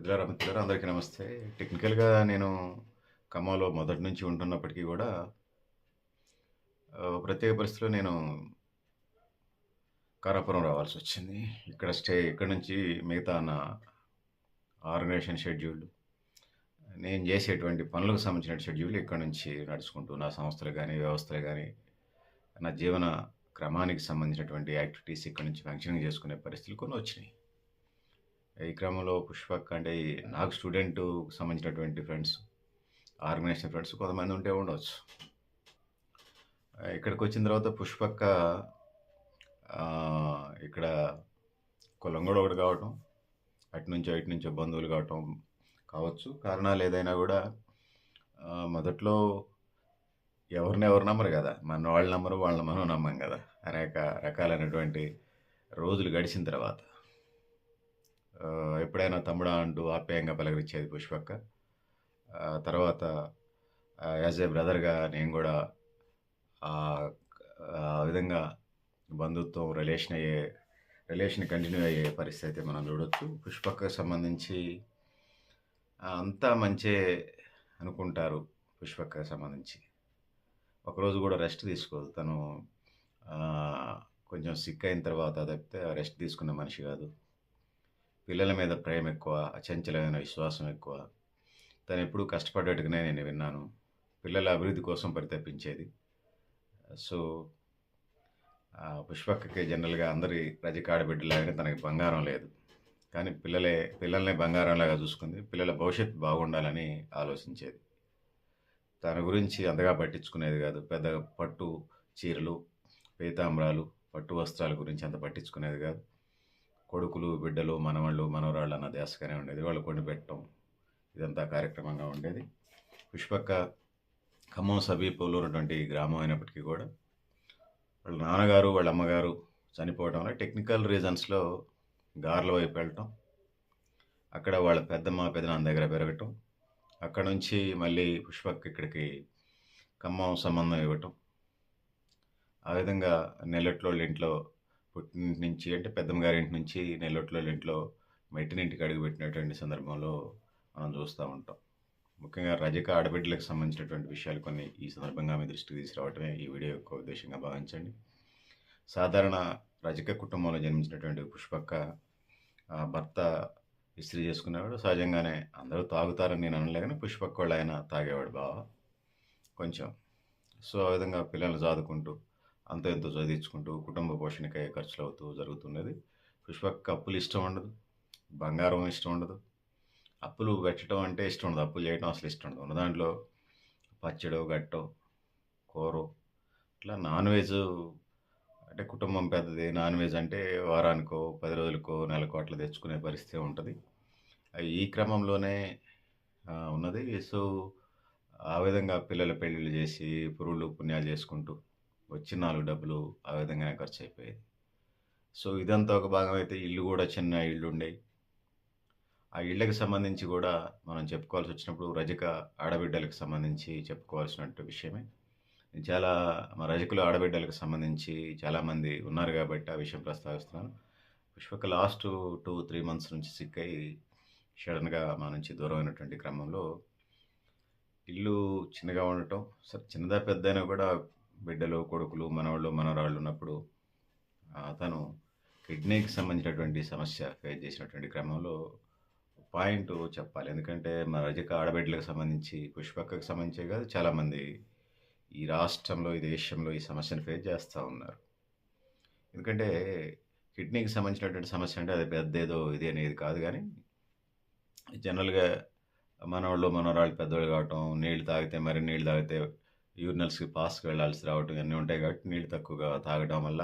పెద్దలారా మిత్రులారా అందరికీ నమస్తే. టెక్నికల్గా నేను ఖమ్మంలో మొదటి నుంచి ఉంటున్నప్పటికీ కూడా ప్రత్యేక పరిస్థితిలో నేను కారాపురం రావాల్సి వచ్చింది. ఇక్కడ స్టే ఇక్కడ నుంచి మిగతా నా ఆర్గనైజేషన్ షెడ్యూల్ నేను చేసేటువంటి పనులకు సంబంధించిన షెడ్యూల్ ఇక్కడ నుంచి నడుచుకుంటూ నా సంస్థలు కానీ వ్యవస్థలు కానీ నా జీవన క్రమానికి సంబంధించినటువంటి యాక్టివిటీస్ ఇక్కడ నుంచి ఫంక్షనింగ్ చేసుకునే పరిస్థితులు కొన్ని వచ్చినాయి. ఈ క్రమంలో పుష్పక్ అంటే నాకు స్టూడెంట్ సంబంధించినటువంటి ఫ్రెండ్స్ ఆర్గనైజేషన్ ఫ్రెండ్స్ కొంతమంది ఉంటే ఉండవచ్చు ఇక్కడికి వచ్చిన తర్వాత పుష్పక్క ఇక్కడ కులం ఒకటి కావటం అటు నుంచో ఇటు నుంచో బంధువులు కావటం కావచ్చు. కారణాలు ఏదైనా కూడా మొదట్లో ఎవరిని ఎవరు నమ్మరు కదా. మన వాళ్ళు నమ్మరు వాళ్ళని మనం నమ్మం కదా. అనేక రకాలైనటువంటి రోజులు గడిచిన తర్వాత. ఎప్పుడైనా తమ్ముడా అంటూ ఆప్యాయంగా పలకరించేది పుష్పక్క. తర్వాత యాజ్ ఏ బ్రదర్గా నేను కూడా ఆ విధంగా బంధుత్వం రిలేషన్ అయ్యే రిలేషన్ కంటిన్యూ అయ్యే పరిస్థితి అయితే మనం చూడొచ్చు. పుష్పక్కకు సంబంధించి అంతా మంచే అనుకుంటారు పుష్పక్కకు సంబంధించి. ఒకరోజు కూడా రెస్ట్ తీసుకోదు. తను కొంచెం సిక్ అయిన తర్వాత తప్పితే రెస్ట్ తీసుకున్న మనిషి కాదు. పిల్లల మీద ప్రేమ ఎక్కువ అచంచలమైన విశ్వాసం ఎక్కువ. తను ఎప్పుడూ కష్టపడేట్టుగానే నేను విన్నాను. పిల్లల అభివృద్ధి కోసం పరితపించేది. సో పుష్పక్కకి జనరల్గా అందరి రజకాడ బిడ్డలాగానే తనకి బంగారం లేదు. కానీ పిల్లలే పిల్లల్ని బంగారంలాగా చూసుకుంది. పిల్లల భవిష్యత్తు బాగుండాలని ఆలోచించేది. తన గురించి అంతగా పట్టించుకునేది కాదు. పెద్ద పట్టు చీరలు పీతాంబరాలు పట్టు వస్త్రాల గురించి అంత పట్టించుకునేది కాదు. కొడుకులు బిడ్డలు మనవాళ్ళు మనవరాళ్ళు అన్న ధ్యాసగానే ఉండేది. వాళ్ళు కొని పెట్టడం ఇదంతా కార్యక్రమంగా ఉండేది. పుష్పక్క ఖమ్మం సమీపంలో ఉన్నటువంటి గ్రామం అయినప్పటికీ కూడా వాళ్ళ నాన్నగారు వాళ్ళ అమ్మగారు చనిపోవడం వల్ల టెక్నికల్ రీజన్స్లో గార్ల వైపు వెళ్ళటం అక్కడ వాళ్ళ పెద్దమ్మ పెద్దనాన్న దగ్గర పెరగటం అక్కడ నుంచి మళ్ళీ పుష్పక్ ఇక్కడికి ఖమ్మం సంబంధం ఇవ్వటం ఆ విధంగా నెల్లొట్లో ఇంట్లో పుట్టినింటి నుంచి అంటే పెద్దమ్మ గారి ఇంటి నుంచి నెల్లొట్లో వాళ్ళ ఇంట్లో మెట్టినింటికి అడుగుపెట్టినటువంటి సందర్భంలో మనం చూస్తూ ఉంటాం. ముఖ్యంగా రజక ఆడబిడ్డలకు సంబంధించినటువంటి విషయాలు కొన్ని ఈ సందర్భంగా మీ దృష్టికి తీసుకురావటమే ఈ వీడియో యొక్క ఉద్దేశంగా భావించండి. సాధారణ రజక కుటుంబంలో జన్మించినటువంటి పుష్పక్క ఆ, భర్త ఇస్త్రీ చేసుకునేవాడు. సహజంగానే అందరూ తాగుతారని నేను అనలే పుష్పక్క వాళ్ళు ఆయన తాగేవాడు బాగా కొంచెం సో ఆ విధంగా పిల్లల్ని చదువుకుంటూ అంత ఎంతో చదివించుకుంటూ కుటుంబ పోషణకై ఖర్చులు అవుతూ జరుగుతున్నది. పుష్పక్క అప్పులు ఇష్టం ఉండదు. బంగారం ఇష్టం ఉండదు. అప్పులు పెట్టడం అంటే ఇష్టం ఉండదు. అప్పులు చేయడం అసలు ఇష్టం ఉండదు. ఉన్న దాంట్లో పచ్చడో గట్టో కూర ఇట్లా నాన్ వెజ్ అంటే కుటుంబం పెద్దది. నాన్ వెజ్ అంటే వారానికో పది రోజులకో నెలకో అట్లా తెచ్చుకునే పరిస్థితి ఉంటుంది. ఈ క్రమంలోనే ఉన్నది. సో ఆ విధంగా పిల్లల పెళ్ళిళ్ళు చేసి పురుళ్ళు పుణ్యాలు చేసుకుంటూ వచ్చిన నాలుగు డబ్బులు ఆ విధంగానే ఖర్చు అయిపోయేది సో ఇదంతా ఒక భాగం అయితే ఇల్లు కూడా చిన్న ఇళ్ళు ఉండేవి ఆ ఇళ్ళకి సంబంధించి కూడా మనం చెప్పుకోవాల్సి వచ్చినప్పుడు రజక ఆడబిడ్డలకు సంబంధించి చెప్పుకోవాల్సినట్టు విషయమే. చాలా మా రజకులు ఆడబిడ్డలకు సంబంధించి చాలామంది ఉన్నారు కాబట్టి ఆ విషయం ప్రస్తావిస్తున్నాను. Pushpaka last two three months నుంచి సిక్ అయ్యి సడన్గా మా నుంచి దూరం అయినటువంటి క్రమంలో ఇల్లు చిన్నగా ఉండటం సరే చిన్నదా పెద్దైనా కూడా బిడ్డలు కొడుకులు మనవాళ్ళు మనవరాళ్ళు ఉన్నప్పుడు అతను కిడ్నీకి సంబంధించినటువంటి సమస్య ఫేస్ చేసినటువంటి క్రమంలో పాయింట్ చెప్పాలి. ఎందుకంటే మన రజక ఆడబిడ్డలకు సంబంధించి పుష్పక్కకు సంబంధించి కాదు చాలామంది ఈ రాష్ట్రంలో ఈ దేశంలో ఈ సమస్యను ఫేస్ చేస్తూ ఉన్నారు. ఎందుకంటే కిడ్నీకి సంబంధించినటువంటి సమస్య అంటే అది పెద్ద ఏదో ఇది అనేది కాదు కానీ జనరల్గా మనవాళ్ళు మనవరాళ్ళు పెద్దవాళ్ళు కావటం నీళ్ళు తాగితే మరి నీళ్ళు తాగితే యూరినల్స్కి పాస్కి వెళ్ళాల్సి రావటం ఇవన్నీ ఉంటాయి కాబట్టి నీళ్ళు తక్కువగా తాగడం వల్ల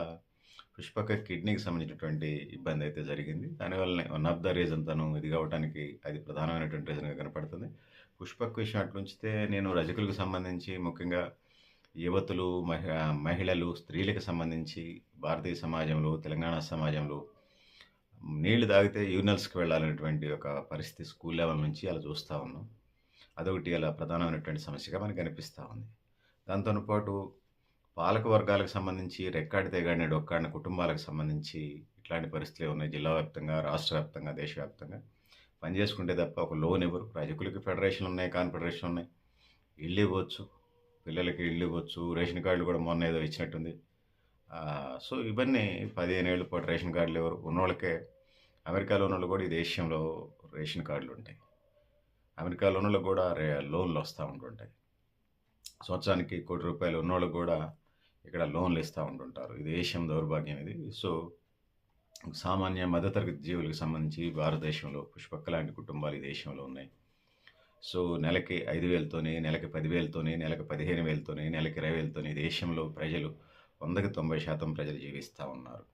పుష్పక కిడ్నీకి సంబంధించినటువంటి ఇబ్బంది అయితే జరిగింది. దానివల్లనే వన్ ఆఫ్ ద రీజన్ తను ఇది కావడానికి అది ప్రధానమైనటువంటి రీజన్గా కనపడుతుంది. పుష్పక్ విషయం అట్లుంచితే నేను రజకులకు సంబంధించి ముఖ్యంగా యువతులు మహిళలు స్త్రీలకు సంబంధించి భారతీయ సమాజంలో తెలంగాణ సమాజంలో నీళ్ళు తాగితే యూరినల్స్కి వెళ్ళాలనేటువంటి ఒక పరిస్థితి స్కూల్ లెవెల్ నుంచి అలా చూస్తూ ఉన్నాం. అదొకటి అలా ప్రధానమైనటువంటి సమస్యగా మనకు కనిపిస్తూ ఉంది. దాంతో పాటు పాలక వర్గాలకు సంబంధించి రెక్కాడి తెగాడిన డొక్కాడిన కుటుంబాలకు సంబంధించి ఇట్లాంటి పరిస్థితులు ఉన్నాయి. జిల్లా వ్యాప్తంగా రాష్ట్ర వ్యాప్తంగా దేశవ్యాప్తంగా పని చేసుకుంటే తప్ప ఒక లోన్ ఇవ్వరు. రజకులకి ఫెడరేషన్లు ఉన్నాయి కాన్ఫెడరేషన్ ఉన్నాయి. ఇల్లు ఇవ్వచ్చు పిల్లలకి ఇల్లు ఇవ్వచ్చు రేషన్ కార్డులు కూడా మొన్న ఏదో ఇచ్చినట్టుంది. సో ఇవన్నీ పదిహేను ఏళ్ళ పాటు రేషన్ కార్డులు ఎవరు? ఉన్నోళ్ళకే అమెరికాలో ఉన్నోళ్ళు కూడా ఈ దేశంలో రేషన్ కార్డులు ఉంటాయి. అమెరికాలో ఉన్నోళ్ళకి కూడా రే లోన్లు వస్తూ ఉంటుంటాయి. సంవత్సరానికి కోటి రూపాయలు ఉన్నోళ్ళు కూడా ఇక్కడ లోన్లు ఇస్తూ ఉంటుంటారు. ఇది దేశం దౌర్భాగ్యం ఇది. సో సామాన్య మధ్యతరగతి జీవులకు సంబంధించి భారతదేశంలో పుష్పక్క లాంటి కుటుంబాలు ఈ దేశంలో ఉన్నాయి. సో నెలకి ఐదు వేలతోనే నెలకి పదివేలతోనే నెలకి పదిహేను వేలతోనే నెలకి ఇరవై వేలతోనే ఈ దేశంలో ప్రజలు వందకి తొంభై శాతం ప్రజలు జీవిస్తూ ఉన్నారు.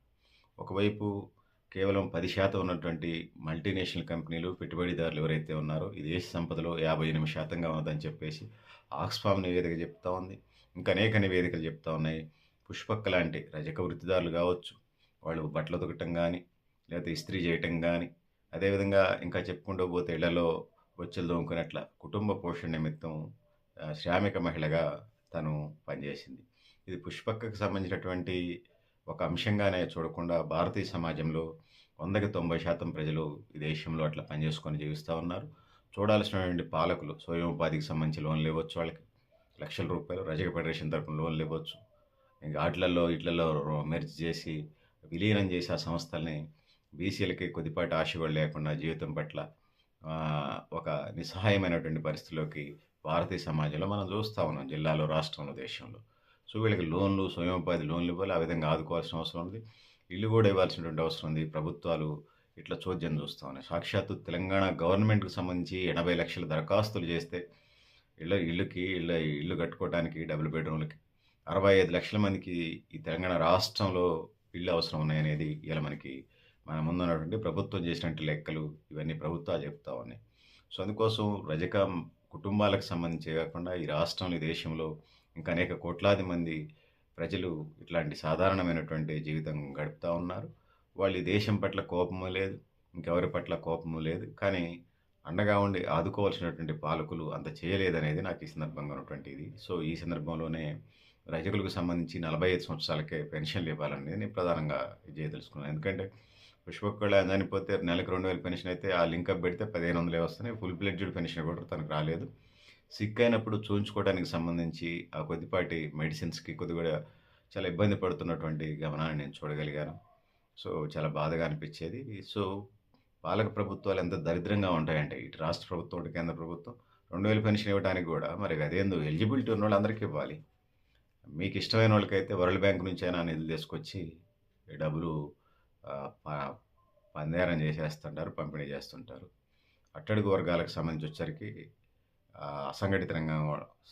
ఒకవైపు కేవలం పది శాతం ఉన్నటువంటి మల్టీనేషనల్ కంపెనీలు పెట్టుబడిదారులు ఎవరైతే ఉన్నారో ఈ దేశ సంపదలో యాభై ఎనిమిది శాతంగా ఉన్నదని చెప్పేసి ఆక్స్ఫామ్ నివేదిక చెప్తా ఉంది. ఇంకా అనేక నివేదికలు చెప్తా ఉన్నాయి. పుష్పక్క లాంటి రజక వృత్తిదారులు కావచ్చు వాళ్ళు బట్టలు ఉతకటం కానీ లేకపోతే ఇస్త్రీ చేయటం కానీ అదేవిధంగా ఇంకా చెప్పుకుంటూ పోతే ఇళ్ళలో బొచ్చెలు దోముకున్నట్ల కుటుంబ పోషణ నిమిత్తం శ్రామిక మహిళగా తను పనిచేసింది. ఇది పుష్పక్కకు సంబంధించినటువంటి ఒక అంశంగానే చూడకుండా భారతీయ సమాజంలో వందకి తొంభై శాతం ప్రజలు ఈ దేశంలో అట్లా పనిచేసుకొని జీవిస్తూ ఉన్నారు. చూడాల్సినటువంటి పాలకులు స్వయం ఉపాధికి సంబంధించి లోన్లు ఇవ్వచ్చు వాళ్ళకి. లక్షల రూపాయలు రజక ఫెడరేషన్ తరపున లోన్లు ఇవ్వచ్చు. ఇంకా ఆటలలో ఇట్లలో మెర్జ్ చేసి విలీనం చేసి ఆ సంస్థల్ని బీసీలకి కొద్దిపాటి ఆశ కూడా లేకుండా జీవితం పట్ల ఒక నిస్సహాయమైనటువంటి పరిస్థితిలోకి భారతీయ సమాజంలో మనం చూస్తూ ఉన్నాం జిల్లాలో రాష్ట్రంలో దేశంలో. సో వీళ్ళకి లోన్లు స్వయం ఉపాధి లోన్లు ఇవ్వాలి. ఆ విధంగా ఆదుకోవాల్సిన అవసరం ఉంది. ఇల్లు కూడా ఇవ్వాల్సినటువంటి అవసరం ఉంది. ప్రభుత్వాలు ఇట్లా చోద్యం చూస్తూ ఉన్నాయి. సాక్షాత్తు తెలంగాణ గవర్నమెంట్కి సంబంధించి ఎనభై లక్షల దరఖాస్తులు చేస్తే ఇళ్ళ ఇల్లుకి ఇళ్ళ ఇల్లు కట్టుకోవడానికి డబుల్ బెడ్రూమ్లకి అరవై ఐదు లక్షల మందికి ఈ తెలంగాణ రాష్ట్రంలో ఇళ్ళు అవసరం ఉన్నాయనేది ఇలా మనకి మన ముందున్నటువంటి ప్రభుత్వం చేసినట్టు లెక్కలు ఇవన్నీ ప్రభుత్వాలు చెప్తా ఉన్నాయి. సో అందుకోసం రజక కుటుంబాలకు సంబంధించి కాకుండా ఈ రాష్ట్రంలో ఈ దేశంలో ఇంకా అనేక కోట్లాది మంది ప్రజలు ఇట్లాంటి సాధారణమైనటువంటి జీవితం గడుపుతూ ఉన్నారు. వాళ్ళు దేశం పట్ల కోపము లేదు ఇంకెవరి పట్ల కోపము లేదు. కానీ అండగా ఉండి ఆదుకోవాల్సినటువంటి పాలకులు అంత చేయలేదనేది నాకు ఈ సందర్భంగా ఉన్నటువంటి ఇది. సో ఈ సందర్భంలోనే రజకులకు సంబంధించి నలభై ఐదు సంవత్సరాలకే పెన్షన్లు ఇవ్వాలనేది నేను ప్రధానంగా ఇది చేయదలుచుకున్నాను ఎందుకంటే పుష్పక్కళ చనిపోతే నెలకు రెండు వేల పెన్షన్ అయితే ఆ లింకప్ పెడితే పదిహేను వందలే వస్తున్నాయి. ఫుల్ ప్లెడ్జ్డ్ పెన్షన్ కూడా తనకు రాలేదు. సిక్ అయినప్పుడు చూయించుకోవడానికి సంబంధించి ఆ కొద్దిపాటి మెడిసిన్స్కి కొద్దిగా చాలా ఇబ్బంది పడుతున్నటువంటి గమనాన్ని నేను చూడగలిగాను. సో చాలా బాధగా అనిపించేది. సో పాలక ప్రభుత్వాలు ఎంత దరిద్రంగా ఉంటాయంటే ఇటు రాష్ట్ర ప్రభుత్వం ఇటు కేంద్ర ప్రభుత్వం రెండు వేల పెన్షన్ ఇవ్వడానికి కూడా మరి అదేందో ఎలిజిబిలిటీ ఉన్న వాళ్ళందరికీ ఇవ్వాలి. మీకు ఇష్టమైన వాళ్ళకైతే వరల్డ్ బ్యాంక్ నుంచి అయినా నిధులు తీసుకొచ్చి డబ్బులు ప- పందేరం చేసేస్తుంటారు పంపిణీ చేస్తుంటారు. అట్టడుగు వర్గాలకు సంబంధించి వచ్చేసరికి అసంఘటిత రంగం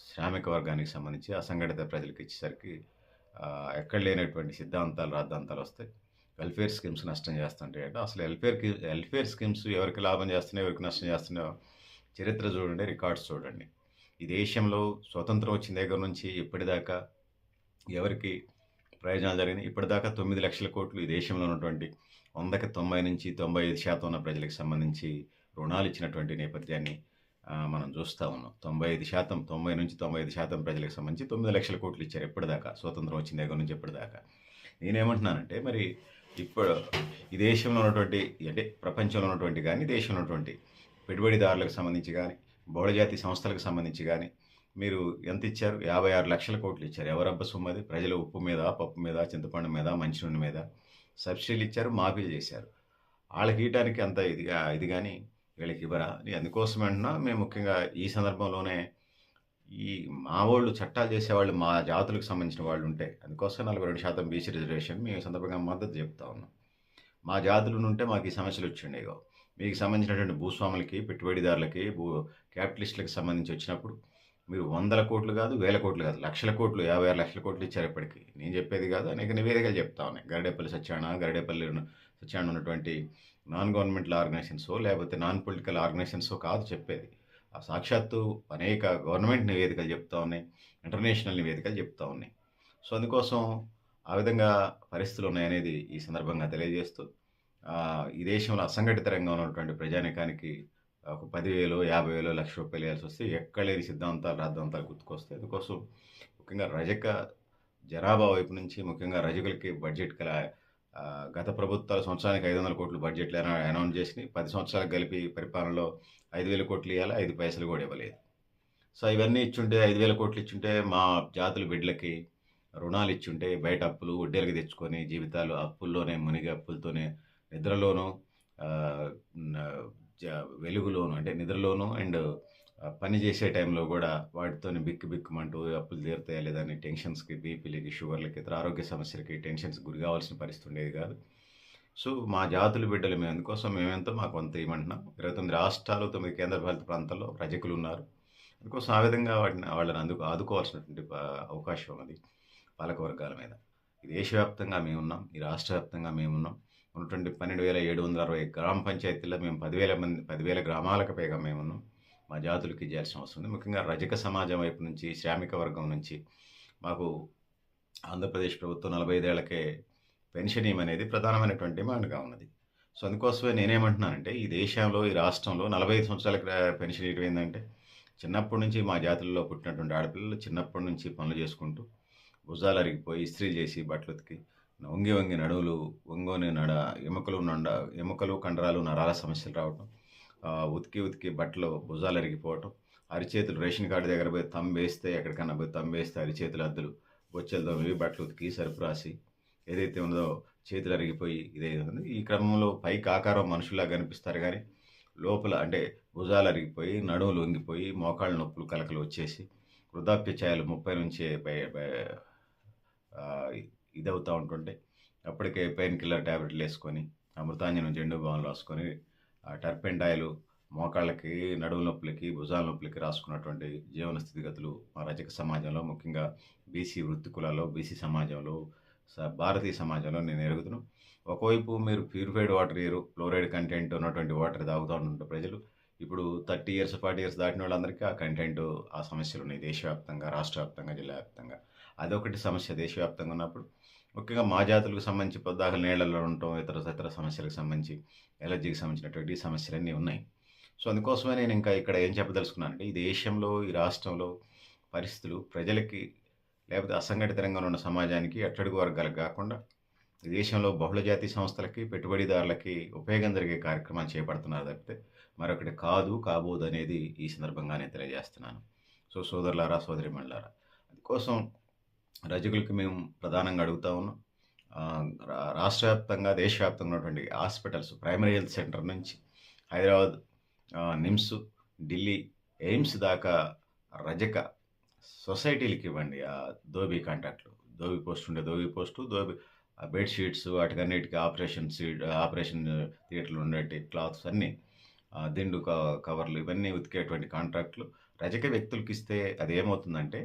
శ్రామిక వర్గానికి సంబంధించి అసంఘటిత ప్రజలకు ఇచ్చేసరికి ఎక్కడ లేనటువంటి సిద్ధాంతాలు రాద్ధాంతాలు వస్తాయి వెల్ఫేర్ స్కీమ్స్ నష్టం చేస్తుంటాయి అంటే. అసలు వెల్ఫేర్ వెల్ఫేర్ స్కీమ్స్ ఎవరికి లాభం చేస్తున్నాయో ఎవరికి నష్టం చేస్తున్నాయో చరిత్ర చూడండి రికార్డ్స్ చూడండి. ఈ దేశంలో స్వతంత్రం వచ్చిన దగ్గర నుంచి ఇప్పటిదాకా ఎవరికి ప్రయోజనాలు జరిగినాయి? ఇప్పటిదాకా తొమ్మిది లక్షల కోట్లు ఈ దేశంలో ఉన్నటువంటి వందకి తొంభై నుంచి తొంభై ఐదు శాతం ఉన్న ప్రజలకు సంబంధించి రుణాలు ఇచ్చినటువంటి నేపథ్యాన్ని మనం చూస్తూ ఉన్నాం. తొంభై ఐదు శాతం తొంభై నుంచి తొంభై ఐదు శాతం ప్రజలకు సంబంధించి తొమ్మిది లక్షల కోట్లు ఇచ్చారు ఎప్పటిదాకా. స్వతంత్రం వచ్చిన దగ్గర నుంచి ఎప్పటిదాకా. నేనేమంటున్నానంటే మరి ఇప్పుడు ఈ దేశంలో ఉన్నటువంటి అంటే ప్రపంచంలో ఉన్నటువంటి కానీ దేశంలో ఉన్నటువంటి పెట్టుబడిదారులకు సంబంధించి కానీ బహుళజాతి సంస్థలకు సంబంధించి కానీ మీరు ఎంత ఇచ్చారు? యాభై ఆరు లక్షల కోట్లు ఇచ్చారు. ఎవరబ్బ సొమ్మది ప్రజలు ఉప్పు మీద పప్పు మీద చింతపండు మీద మంచినూనె మీద సబ్సిడీలు ఇచ్చారు మాఫీలు చేశారు. వాళ్ళకి ఇవ్వడానికి అంత ఇదిగా ఇది కానీ వీళ్ళకి ఇవ్వరా? అందుకోసం అంటున్నా మేము ముఖ్యంగా ఈ సందర్భంలోనే ఈ మా వాళ్ళు చట్టాలు చేసేవాళ్ళు మా జాతులకు సంబంధించిన వాళ్ళు ఉంటే అందుకోసం నలభై రెండు శాతం బీసీ రిజర్వేషన్ మేము ఈ సందర్భంగా మద్దతు చెప్తా ఉన్నాం. మా జాతులు ఉంటే మాకు ఈ సమస్యలు వచ్చిండేగో మీకు సంబంధించినటువంటి భూస్వాములకి పెట్టుబడిదారులకి భూ క్యాపిటలిస్టులకు సంబంధించి వచ్చినప్పుడు మీరు వందల కోట్లు కాదు వేల కోట్లు కాదు లక్షల కోట్లు యాభై ఆరు లక్షల కోట్లు ఇచ్చారు ఇప్పటికీ. నేను చెప్పేది కాదు అనేక నివేదికలు చెప్తా ఉన్నాయి గరిడేపల్లి సత్యాన గరడేపల్లి సత్యాన ఉన్నటువంటి నాన్ గవర్నమెంటల్ ఆర్గనైజేషన్సో లేకపోతే నాన్ పొలిటికల్ ఆర్గనైజేషన్సో కాదు చెప్పేది. ఆ సాక్షాత్తు అనేక గవర్నమెంట్ నివేదికలు చెప్తా ఉన్నాయి ఇంటర్నేషనల్ నివేదికలు చెప్తా ఉన్నాయి. సో అందుకోసం ఆ విధంగా పరిస్థితులు ఉన్నాయనేది ఈ సందర్భంగా తెలియజేస్తూ ఈ దేశంలో అసంఘటిత రంగంలో ఉన్నటువంటి ప్రజానికానికి ఒక పదివేలు యాభై వేలు లక్ష రూపాయలు వేయాల్సి వస్తే ఎక్కడ లేని సిద్ధాంతాలు రాద్ధాంతాలు గుర్తుకొస్తాయి. అందుకోసం ముఖ్యంగా రజక జనాభా వైపు నుంచి ముఖ్యంగా రజకులకి బడ్జెట్ కల గత ప్రభుత్వాలు సంవత్సరానికి 500 కోట్లు బడ్జెట్లు అనౌన్స్ చేసినాయి. 10 సంవత్సరాలకు కలిపి పరిపాలనలో ఐదు వేల కోట్లు ఇవ్వాలి ఐదు పైసలు కూడా ఇవ్వలేదు. సో, ఇవన్నీ ఇచ్చుంటే ఐదు వేల కోట్లు ఇచ్చుంటే మా జాతుల బిడ్డలకి రుణాలు ఇచ్చుంటే బయట అప్పులు వడ్డీలకి తెచ్చుకొని జీవితాలు అప్పుల్లోనే మునిగి అప్పులతోనే నిద్రలోనూ జ వెలుగులోను అంటే నిద్రలోను అండ్ పని చేసే టైంలో కూడా వాటితోని బిక్కు బిక్కుమంటూ అప్పులు తీరుతాయా లేదా అని టెన్షన్స్‌కి, బీపీలకి, షుగర్‌లకి, ఇతర ఆరోగ్య సమస్యలకి, టెన్షన్స్‌కి గురి కావాల్సిన పరిస్థితి ఉండేది కాదు. సో, మా జాతుల బిడ్డలు మేము అందుకోసం మేమెంతో మాకు కొంత ఇయ్యమంటున్నాం. 29 రాష్ట్రాలు, తొమ్మిది కేంద్రపాలిత ప్రాంతాల్లో రజకులున్నారు. అందుకోసం ఆ విధంగా వాటిని వాళ్ళని అందుకు ఆదుకోవాల్సినటువంటి అవకాశం అది పాలక వర్గాల మీద. దేశవ్యాప్తంగా మేమున్నాం. ఈ రాష్ట్ర వ్యాప్తంగా మేమున్నాం. ఉన్నటువంటి 12,760 గ్రామ పంచాయతీల్లో మేము పదివేల మంది పదివేల గ్రామాలకు పైగా మేమున్నాం. మా జాతులకి ఇయ్యాల్సిన అవసరం ఉంది. ముఖ్యంగా రజక సమాజం వైపు నుంచి, శ్రామిక వర్గం నుంచి మాకు ఆంధ్రప్రదేశ్ ప్రభుత్వం నలభై ఐదేళ్ళకే పెన్షన్ అనేది ప్రధానమైనటువంటి డిమాండ్‌గా ఉన్నది. సో, అందుకోసమే నేనేమంటున్నానంటే ఈ దేశంలో, ఈ రాష్ట్రంలో నలభై ఐదు సంవత్సరాల పెన్షన్ ఇయ్యడం ఏంటంటే చిన్నప్పటి నుంచి మా జాతుల్లో పుట్టినటువంటి ఆడపిల్లలు చిన్నప్పటి నుంచి పనులు చేసుకుంటూ భుజాలు అరిగిపోయి ఇస్త్రీలు చేసి బట్టలు ఉతికి వంగి వంగి నడువులు వంగోని నడ ఎముకలు నుండ ఎముకలు, కండరాలు, నరాల సమస్యలు రావటం. ఉతికి ఉతికి బట్టలు భుజాలు అరిగిపోవటం. అరిచేతులు రేషన్ కార్డు దగ్గర పోయి థంబేస్తే ఎక్కడికన్నా పోయి థంబేస్తే అరిచేతులు అద్దులు బొచ్చెలు తోమి బట్టలు ఉతికి సరుపు రాసి ఏదైతే ఉందో చేతులు అరిగిపోయి ఇదైతుంది. ఈ క్రమంలో పైకి ఆకారం మనుషుల్లా కనిపిస్తారు కానీ లోపల అంటే భుజాలు అరిగిపోయి, నడుములు వంగిపోయి, మోకాళ్ళ నొప్పులు కలకలు వచ్చేసి వృద్ధాప్య ఛాయలు 30 నుంచే బై బై ఉంటుంటే అప్పటికే పెయిన్ కిల్లర్ టాబ్లెట్‌లేసుకొని, అమృతాంజనం జెండు బామ్ రాసుకొని, టర్పెండాయిలు మోకాళ్ళకి, నడుము నొప్పులకి, భుజాల నొప్పులకి రాసుకున్నటువంటి జీవన స్థితిగతులు మా రజక సమాజంలో ముఖ్యంగా బీసీ వృత్తి కులాల్లో, బీసీ సమాజంలో, స భారతీయ సమాజంలో నేను ఎరుగుతున్నాను ఒకవైపు మీరు ప్యూరిఫైడ్ వాటర్ ఇయరు ఫ్లోరైడ్ కంటెంట్ ఉన్నటువంటి వాటర్ తాగుతూ ఉంటుంటే ప్రజలు ఇప్పుడు 30 ఇయర్స్, 40 ఇయర్స్ దాటిన వాళ్ళందరికీ ఆ కంటెంట్ ఆ సమస్యలు ఉన్నాయి దేశవ్యాప్తంగా, రాష్ట్ర వ్యాప్తంగా, జిల్లా వ్యాప్తంగా. అదొకటి సమస్య దేశవ్యాప్తంగా ఉన్నప్పుడు ముఖ్యంగా మా జాతులకు సంబంధించి పొద్దాకలు నీళ్ళల్లో ఉండటం, ఇతర ఇతర సమస్యలకు సంబంధించి ఎలర్జీకి సంబంధించినటువంటి సమస్యలన్నీ ఉన్నాయి. సో, అందుకోసమే నేను ఇంకా ఇక్కడ ఏం చెప్పదలుచుకున్నానంటే ఈ దేశంలో, ఈ రాష్ట్రంలో పరిస్థితులు ప్రజలకి లేకపోతే అసంఘటిత రంగంలో ఉన్న సమాజానికి అట్టడుగు వర్గాలకు కాకుండా ఈ దేశంలో బహుళజాతి సంస్థలకి, పెట్టుబడిదారులకి ఉపయోగం జరిగే కార్యక్రమాలు చేపడుతున్నారు తప్పితే మరొకటి కాదు, కాబోదు అనేది ఈ సందర్భంగా నేను తెలియజేస్తున్నాను. సో, సోదరులారా, సోదరీమణులారా అందుకోసం రజకులకి మేము ప్రధానంగా అడుగుతా ఉన్నాం. రాష్ట్ర వ్యాప్తంగా, దేశవ్యాప్తంగా ఉన్నటువంటి హాస్పిటల్స్ ప్రైమరీ హెల్త్ సెంటర్ నుంచి హైదరాబాద్ నిమ్స్, ఢిల్లీ ఎయిమ్స్ దాకా రజక సొసైటీలకి ఇవ్వండి. ఆ ధోబీ కాంటాక్ట్లు ధోబీ పోస్ట్ ఉండే ధోబి పోస్టు, ధోబి బెడ్షీట్స్ వాటికన్నిటికి ఆపరేషన్ సీట్ ఆపరేషన్ థియేటర్లు ఉండేటి క్లాత్స్ అన్నీ దిండు క కవర్లు ఇవన్నీ ఉతికేటువంటి కాంట్రాక్ట్‌లు రజక వ్యక్తులకి ఇస్తే అది ఏమవుతుందంటే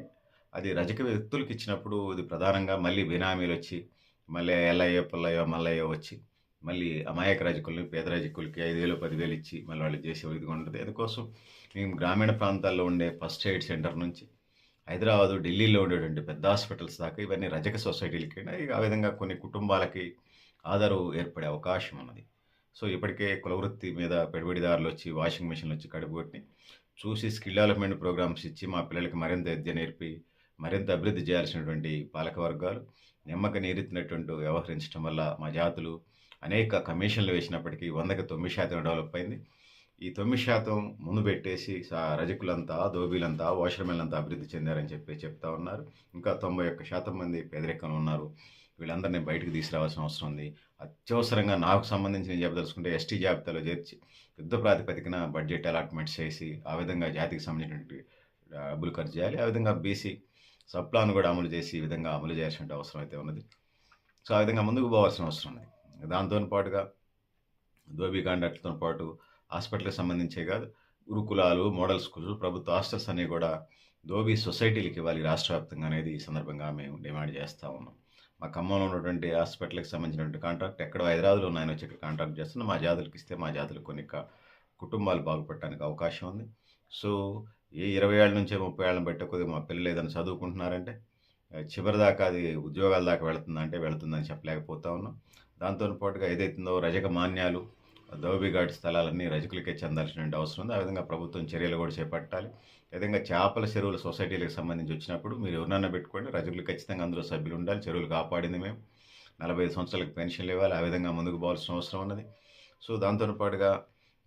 అది రజక వ్యక్తులకి ఇచ్చినప్పుడు ఇది ప్రధానంగా మళ్ళీ బినామీలు వచ్చి మళ్ళీ ఎల్లయ్యో, పుల్లయ్యో, మల్లయ్యో వచ్చి మళ్ళీ అమాయక రజకుల్ని, పేద రజకులకి 5,000, 10,000 ఇచ్చి మళ్ళీ వాళ్ళు చేసే ఇదిగా ఉంటుంది అందుకోసం మేము గ్రామీణ ప్రాంతాల్లో ఉండే ఫస్ట్ ఎయిడ్ సెంటర్ నుంచి హైదరాబాదు, ఢిల్లీలో ఉండేటువంటి పెద్ద హాస్పిటల్స్ దాకా ఇవన్నీ రజక సొసైటీలకి ఆ విధంగా కొన్ని కుటుంబాలకి ఆధారు ఏర్పడే అవకాశం ఉన్నది. సో, ఇప్పటికే కులవృత్తి మీద పెట్టుబడిదారులు వచ్చి వాషింగ్ మిషన్లు వచ్చి కడుపు చూసి స్కిల్ డెవలప్‌మెంట్ ప్రోగ్రామ్స్ ఇచ్చి మా పిల్లలకి మరింత విద్య నేర్పి మరింత అభివృద్ధి చేయాల్సినటువంటి పాలకవర్గాలు నిమ్మక నీరెత్తినటువంటి వ్యవహరించడం వల్ల మా జాతులు అనేక కమిషన్లు వేసినప్పటికీ 100కి 9% డెవలప్ అయింది. ఈ తొమ్మిది శాతం ముందు పెట్టేసి రజకులంతా, దోబీలంతా వాషర్‌మెన్‌లంతా అభివృద్ధి చెందారని చెప్పి చెప్తా ఉన్నారు. ఇంకా 91% మంది పేదరికంలో ఉన్నారు. వీళ్ళందరినీ బయటకు తీసుకురావాల్సిన అవసరం ఉంది. అత్యవసరంగా నాకు సంబంధించిన నేను చెప్పదలుచుకుంటే ఎస్టీ జాబితాలో చేర్చి యుద్ధ ప్రాతిపదికన బడ్జెట్ అలాట్‌మెంట్స్ చేసి ఆ విధంగా జాతికి సంబంధించినటువంటి డబ్బులు ఖర్చు చేయాలి. ఆ విధంగా బీసీ సబ్ ప్లాన్ కూడా అమలు చేసి ఈ విధంగా అమలు చేయాల్సిన అవసరం అయితే ఉన్నది. సో, ఆ విధంగా ముందుకు పోవాల్సిన అవసరం ఉంది. దాంతో పాటుగా ధోబీ కాంట్రాక్ట్‌లతో పాటు హాస్పిటల్‌కి సంబంధించే కాదు గురుకులాలు, మోడల్ స్కూల్స్, ప్రభుత్వ హాస్టల్స్ అన్నీ కూడా ధోబీ సొసైటీలకి ఇవ్వాలి రాష్ట్ర వ్యాప్తంగా అనేది ఈ సందర్భంగా మేము డిమాండ్ చేస్తా ఉన్నాం. మా ఖమ్మంలో ఉన్నటువంటి హాస్పిటల్‌కి సంబంధించినటువంటి కాంట్రాక్ట్ ఎక్కడో హైదరాబాద్‌లో ఉన్నాయని వచ్చి ఇక్కడ కాంట్రాక్ట్ చేస్తున్నాం. మా జాతులకి ఇస్తే మా జాతులకు కొన్ని కుటుంబాలు బాగుపడటానికి అవకాశం ఉంది. సో, ఏ ఇరవై ఏళ్ళ నుంచే 30 ఏళ్ళని బట్టి కొద్దిగా మా పిల్లలు ఏదైనా చదువుకుంటున్నారంటే చివరి చివరిదాకా అది ఉద్యోగాల దాకా వెళుతుందంటే వెళుతుందని చెప్పలేకపోతా ఉన్నాం. దాంతోని పాటుగా ఏదైతుందో రజక మాన్యాలు, దౌబిఘాట్ ఘాట్ స్థలాలన్నీ రజకులకే చెందాల్సిన అవసరం ఉంది. ఆ విధంగా ప్రభుత్వం చర్యలు కూడా చేపట్టాలి. విధంగా చేపల చెరువుల సొసైటీలకు సంబంధించి వచ్చినప్పుడు మీరు ఎవరినన్నా పెట్టుకోండి. రజకులు ఖచ్చితంగా అందులో సభ్యులు ఉండాలి. చెరువులు కాపాడింది మేము. నలభై సంవత్సరాలకు పెన్షన్లు ఇవ్వాలి ఆ విధంగా ముందుకు పోవాల్సిన అవసరం ఉన్నది సో దాంతో పాటుగా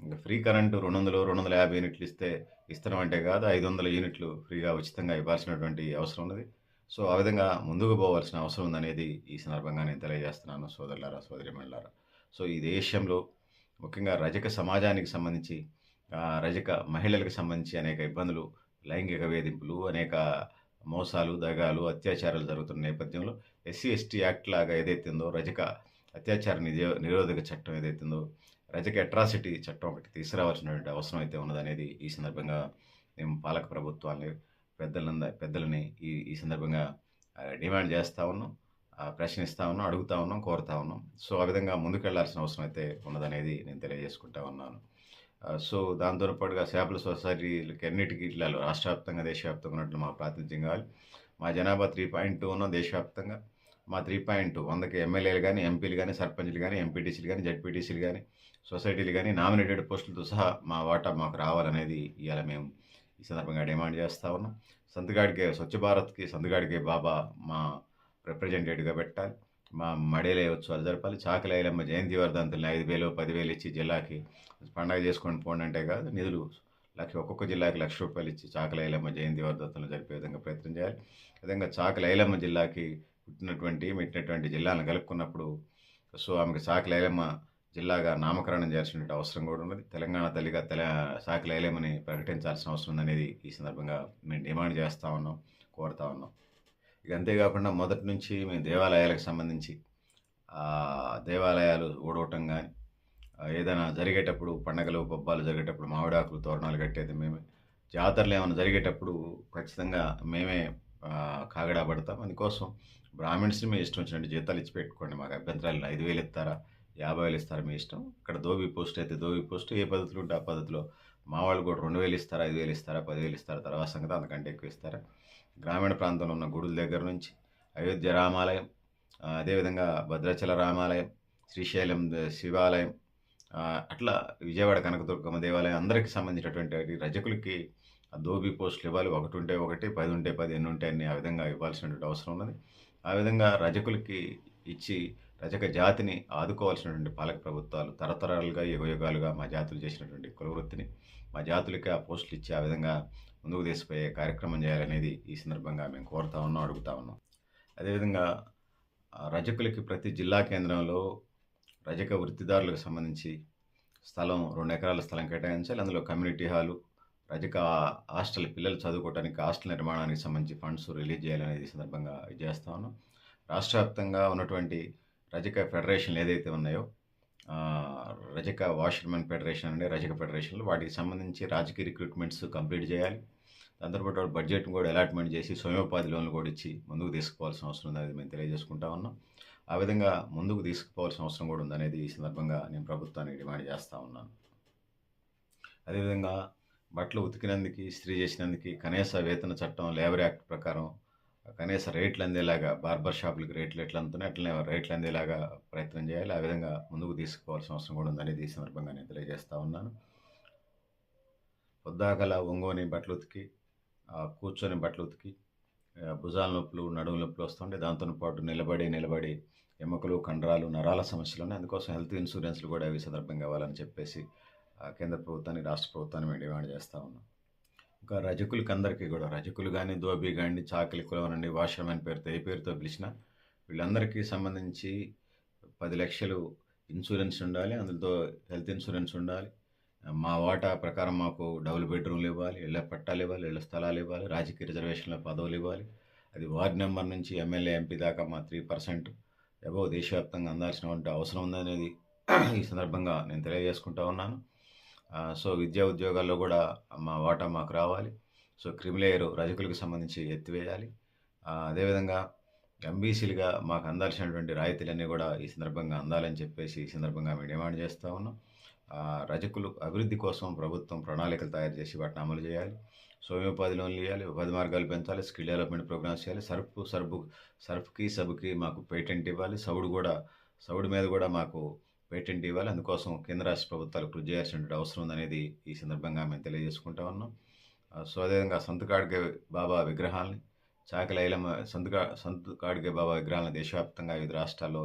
ఇంకా ఫ్రీ కరెంటు రెండు వందలు రెండు వందల యాభై యూనిట్లు ఇస్తే ఇస్తామంటే కాదు ఐదు వందల యూనిట్లు ఫ్రీగా ఉచితంగా ఇవ్వాల్సినటువంటి అవసరం ఉన్నది. సో ఆ విధంగా ముందుకు పోవాల్సిన అవసరం ఉందనేది ఈ సందర్భంగా నేను తెలియజేస్తున్నాను సోదరులారా సోదరిమణులారా సో ఈ దేశంలో ముఖ్యంగా రజక సమాజానికి సంబంధించి రజక మహిళలకు సంబంధించి అనేక ఇబ్బందులు లైంగిక వేధింపులు అనేక మోసాలు దగాలు అత్యాచారాలు జరుగుతున్న నేపథ్యంలో ఎస్సీ ఎస్టీ యాక్ట్ లాగా ఏదైతే ఉందో రజక అత్యాచార నిజ నిరోధక చట్టం ఏదైతే ఉందో రజక అట్రాసిటీ చట్టం ఒకటి తీసుకురావాల్సినటువంటి అవసరం అయితే ఉన్నదనేది ఈ సందర్భంగా మేము పాలక ప్రభుత్వాన్ని పెద్దలంద పెద్దలని ఈ ఈ సందర్భంగా డిమాండ్ చేస్తూ ఉన్నాం ప్రశ్నిస్తూ ఉన్నాం అడుగుతా ఉన్నాం కోరుతా ఉన్నాం. సో ఆ విధంగా ముందుకెళ్ళాల్సిన అవసరం అయితే ఉన్నదనేది నేను తెలియజేసుకుంటా ఉన్నాను. సో దాంతో పాటుగా చేపల సొసైటీలకి అన్నిటికీ ఇట్లా రాష్ట్రవ్యాప్తంగా దేశవ్యాప్తంగా ఉన్నట్లు మా ప్రాతినిధ్యం కావాలి. మా జనాభా త్రీ పాయింట్ టూ ఉన్నాం దేశవ్యాప్తంగా. మా త్రీ పాయింట్ వందకి ఎమ్మెల్యేలు కానీ ఎంపీలు కానీ సర్పంచ్లు కానీ ఎంపీటీసీలు కానీ జడ్పీటీసీలు కానీ సొసైటీలు కానీ నామినేటెడ్ పోస్టులతో సహా మా వాటా మాకు రావాలనేది ఇవాళ మేము ఈ సందర్భంగా డిమాండ్ చేస్తూ ఉన్నాం. సంతగాడికే స్వచ్ఛ భారత్కి సంతగాడికే బాబా మా రిప్రజెంటేటివ్గా పెట్టాలి. మా మడేలే ఉత్సవాలు జరపాలి. చాకలేలమ్మ జయంతి వర్ధంతుల్ని ఐదు వేలు పదివేలు ఇచ్చి జిల్లాకి పండగ చేసుకొని పోండి అంటే కాదు నిధులు లక్ష ఒక్కొక్క జిల్లాకి లక్ష రూపాయలు ఇచ్చి చాకలైలమ్మ జయంతి వర్ధంతులను జరిపే విధంగా ప్రయత్నం చేయాలి. విధంగా చాకలైలమ్మ జిల్లాకి పుట్టినటువంటి మెట్టినటువంటి జిల్లాలను కలుపుకున్నప్పుడు సో ఆమెకు చాకలైలమ్మ జిల్లాగా నామకరణం చేయాల్సిన అవసరం కూడా ఉన్నది. తెలంగాణ తల్లిగా తెల చాకలైలమ్మని ప్రకటించాల్సిన అవసరం ఉందనేది ఈ సందర్భంగా మేము డిమాండ్ చేస్తూ ఉన్నాం కోరుతా ఉన్నాం. ఇక అంతేకాకుండా మొదటి నుంచి మేము దేవాలయాలకు సంబంధించి దేవాలయాలు ఊడవటం కానీ ఏదైనా జరిగేటప్పుడు పండగలు పబ్బాలు జరిగేటప్పుడు మామిడాకులు తోరణాలు కట్టేది మేమే. జాతరలు ఏమైనా జరిగేటప్పుడు ఖచ్చితంగా మేమే కాగడా పడతాం. అందుకోసం బ్రాహ్మిన్స్ని మీ ఇష్టం వచ్చినట్టు జీతాలు ఇచ్చి పెట్టుకోండి మాకు అభ్యంతరాలు ఐదు వేలు ఇస్తారా? యాభై వేలు ఇస్తారా? మీ ఇష్టం. ఇక్కడ దోబీ పోస్ట్ అయితే దోబి పోస్ట్. ఏ పద్ధతిలో ఉంటే ఆ పద్ధతిలో. మా వాళ్ళు కూడా రెండు వేలు ఇస్తారా? ఐదు వేలు ఇస్తారా? పదివేలు ఇస్తారా? తర్వాత సంగతి అంతకంటే ఎక్కువ ఇస్తారా? గ్రామీణ ప్రాంతంలో ఉన్న గుడుల దగ్గర నుంచి అయోధ్య రామాలయం అదేవిధంగా భద్రాచల రామాలయం శ్రీశైలం శివాలయం అట్లా విజయవాడ కనకదుర్గమ్మ దేవాలయం అందరికీ సంబంధించినటువంటి రజకులకి ఆ దోబీ పోస్టులు ఇవ్వాలి. ఒకటి ఉంటే ఒకటి పది ఉంటే పది ఎన్ని ఉంటే అన్ని ఆ విధంగా ఇవ్వాల్సినటువంటి అవసరం ఉన్నది. ఆ విధంగా రజకులకి ఇచ్చి రజక జాతిని ఆదుకోవాల్సినటువంటి పాలక ప్రభుత్వాలు తరతరాలుగా యుగయుగాలుగా మా జాతులు చేసినటువంటి కులవృత్తిని మా జాతులకి ఆ పోస్టులు ఇచ్చి ఆ విధంగా ముందుకు తీసిపోయే కార్యక్రమం చేయాలనేది ఈ సందర్భంగా మేము కోరుతా ఉన్నాం అడుగుతా ఉన్నాం. అదేవిధంగా రజకులకి ప్రతి జిల్లా కేంద్రంలో రజక వృత్తిదారులకు సంబంధించి స్థలం రెండు ఎకరాల స్థలం కేటాయించాలి. అందులో కమ్యూనిటీ హాలు రజక హాస్టల్ పిల్లలు చదువుకోవడానికి హాస్టల్ నిర్మాణానికి సంబంధించి ఫండ్స్ రిలీజ్ చేయాలనేది సందర్భంగా ఇది చేస్తా ఉన్నాం. రాష్ట్ర వ్యాప్తంగా ఉన్నటువంటి రజక ఫెడరేషన్లు ఏదైతే ఉన్నాయో రజక వాషర్మెన్ ఫెడరేషన్ అండి రజక ఫెడరేషన్లు వాటికి సంబంధించి రాజకీయ రిక్రూట్మెంట్స్ కంప్లీట్ చేయాలి. దాంతోపాటు బడ్జెట్ను కూడా అలాట్మెంట్ చేసి స్వయోపాధి లోన్లు కూడా ఇచ్చి ముందుకు తీసుకోవాల్సిన అవసరం ఉందనేది మేము తెలియజేసుకుంటా ఉన్నాం. ఆ విధంగా ముందుకు తీసుకుపోవాల్సిన అవసరం కూడా ఉందనేది ఈ సందర్భంగా నేను ప్రభుత్వానికి డిమాండ్ చేస్తూ ఉన్నాను. అదేవిధంగా బట్టలు ఉతికినందుకు ఇస్త్రీ చేసినందుకు కనీస వేతన చట్టం లేబర్ యాక్ట్ ప్రకారం కనీస రేట్లు అందేలాగా బార్బర్ షాపులకు రేట్లు ఎట్లా అందుతున్నాయి అట్లనే రేట్లు అందేలాగా ప్రయత్నం చేయాలి. ఆ విధంగా ముందుకు తీసుకోవాల్సిన అవసరం కూడా ఉందనేది ఈ సందర్భంగా నేను తెలియజేస్తూ ఉన్నాను. పొద్దాకల ఒంగోని బట్టలు ఉతికి కూర్చొని బట్టలు ఉతికి భుజాల నొప్పులు నడుము నొప్పులు వస్తుంటే దాంతో పాటు నిలబడి నిలబడి ఎముకలు కండరాలు నరాల సమస్యలు ఉన్నాయి. అందుకోసం హెల్త్ ఇన్సూరెన్స్లు కూడా ఈ సందర్భంగా ఇవ్వాలని చెప్పేసి కేంద్ర ప్రభుత్వాన్ని రాష్ట్ర ప్రభుత్వాన్ని మేము డిమాండ్ చేస్తూ ఉన్నాం. ఇంకా రజకులకి అందరికీ కూడా రజకులు కానీ దోబీ కానీ చాకలి కులం నుండి అని పేరుతో ఏ పేరుతో పిలిచినా వీళ్ళందరికీ సంబంధించి పది లక్షలు ఇన్సూరెన్స్ ఉండాలి అందులో హెల్త్ ఇన్సూరెన్స్ ఉండాలి. మా వాటా ప్రకారం మాకు డబుల్ బెడ్రూమ్లు ఇవ్వాలి ఇళ్ళ పట్టాలు ఇవ్వాలి ఇళ్ళ స్థలాలు ఇవ్వాలి రాజకీయ రిజర్వేషన్ల పదవులు ఇవ్వాలి. అది వార్డ్ నెంబర్ నుంచి ఎమ్మెల్యే ఎంపీ దాకా మా త్రీ పర్సెంట్ ఎబో దేశవ్యాప్తంగా అందాల్సినటువంటి అవసరం ఉందనేది ఈ సందర్భంగా నేను తెలియజేసుకుంటా ఉన్నాను. సో విద్యా ఉద్యోగాల్లో కూడా మా వాటా మాకు రావాలి. సో క్రిమిలేయర్ రజకులకు సంబంధించి ఎత్తివేయాలి అదేవిధంగా ఎంబీసీలుగా మాకు అందాల్సినటువంటి రాయితీలన్నీ కూడా ఈ సందర్భంగా అందాలని చెప్పేసి ఈ సందర్భంగా మేము డిమాండ్ చేస్తూ ఉన్నాం. రజకులు అభివృద్ధి కోసం ప్రభుత్వం ప్రణాళికలు తయారు చేసి వాటిని అమలు చేయాలి. స్వయోపాధి లోన్లు ఇవ్వాలి ఉపాధి మార్గాలు పెంచాలి స్కిల్ డెవలప్మెంట్ ప్రోగ్రామ్స్ చేయాలి. సర్ఫ్ సర్ఫ్ సర్ఫ్కి సబ్కి మాకు పేటెంట్ ఇవ్వాలి. సౌడు కూడా సౌడు మీద కూడా మాకు పేటెంట్ ఇవ్వాలి. అందుకోసం కేంద్ర రాష్ట్ర ప్రభుత్వాలు కృషి చేయాల్సిన అవసరం ఉందనేది ఈ సందర్భంగా మేము తెలియజేసుకుంటా ఉన్నాం. సో అదేవిధంగా సంతకాడిగే బాబా విగ్రహాలని చాకలి ఐలమ్మ సంతకా సంతకాడిగే బాబా విగ్రహాలను దేశవ్యాప్తంగా వివిధ రాష్ట్రాల్లో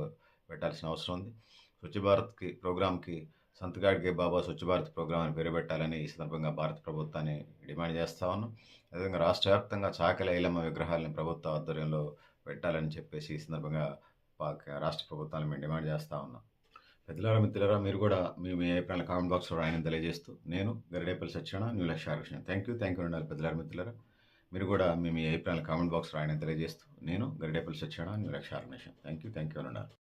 పెట్టాల్సిన అవసరం ఉంది. స్వచ్ఛ భారత్కి ప్రోగ్రామ్కి సంతకాడిగే బాబా స్వచ్ఛ భారత్ ప్రోగ్రామ్ అని పేరు పెట్టాలని ఈ సందర్భంగా భారత ప్రభుత్వాన్ని డిమాండ్ చేస్తా ఉన్నాం. అదేవిధంగా రాష్ట్ర వ్యాప్తంగా చాకలి ఐలమ్మ విగ్రహాలను ప్రభుత్వ ఆధ్వర్యంలో పెట్టాలని చెప్పేసి ఈ సందర్భంగా రాష్ట్ర ప్రభుత్వాన్ని మేము డిమాండ్ చేస్తా ఉన్నాం. పెద్దలారా మిత్రులారా మీరు కూడా మీ మీ అభిప్రాయాలు కామెంట్ బాక్స్లో రాయని తెలియజేస్తూ నేను గరిడేపల్లి సత్యన న్యూ లక్ష్యాకృష్ణ థ్యాంక్ యూ థ్యాంక్ యూ ఉండాలి పెద్దలారా మిత్రులారా. మీరు కూడా మీ మీ అభిప్రాయాలు కామెంట్ బాక్స్లో రాయని తెలియజేస్తూ నేను గరిడేపల్లి సత్యన న్యూ లక్ష్యాకృష్ణ థ్యాంక్ యూ థ్యాంక్ యూ ఉండాలి.